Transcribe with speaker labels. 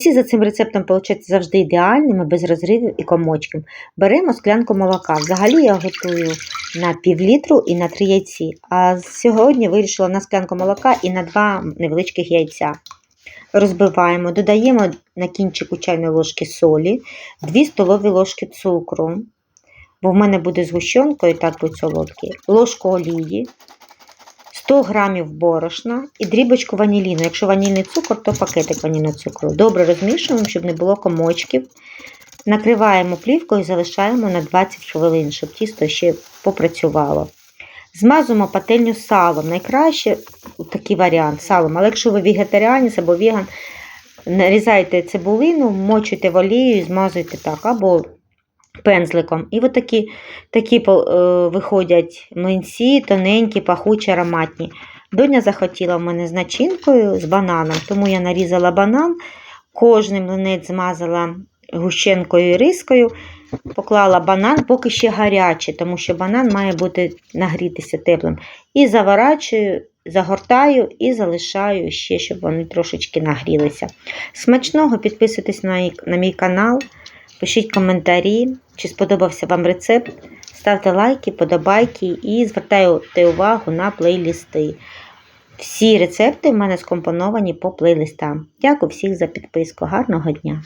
Speaker 1: Всі за цим рецептом виходять завжди ідеальними, без розривів і комочків. Беремо склянку молока. Взагалі я готую на пів літру і на три яйці. А сьогодні вирішила на склянку молока і на два невеличких яйця. Розбиваємо, додаємо на кінчику чайної ложки солі, 2 столові ложки цукру, бо в мене буде згущенкою, так будь солодкий, ложку олії, 100 грамів борошна і дрібочку ваніліну. Якщо ванільний цукор, то пакетик ванільного цукру. Добре розмішуємо, щоб не було комочків. Накриваємо плівкою і залишаємо на 20 хвилин, щоб тісто ще попрацювало. Змазуємо пательню салом. Найкраще такий варіант салом. Але якщо ви вегетаріанець або веган, нарізайте цибулину, мочуйте в олію і змазуйте так, або пензликом. І от такі, такі е, виходять млинці, тоненькі, пахучі, ароматні. Доня захотіла в мене з начинкою, з бананом, тому я нарізала банан, кожний млинець змазала гущенкою і рискою, поклала банан, поки ще гарячий, тому що банан має бути нагрітися теплим. І заворачую, загортаю і залишаю ще, щоб вони трошечки нагрілися. Смачного підписуйтесь на, на мій канал, пишіть коментарі, чи сподобався вам рецепт. Ставте лайки, подобайки і звертайте увагу на плейлісти. Всі рецепти в мене скомпоновані по плейлистам. Дякую всіх за підписку. Гарного дня!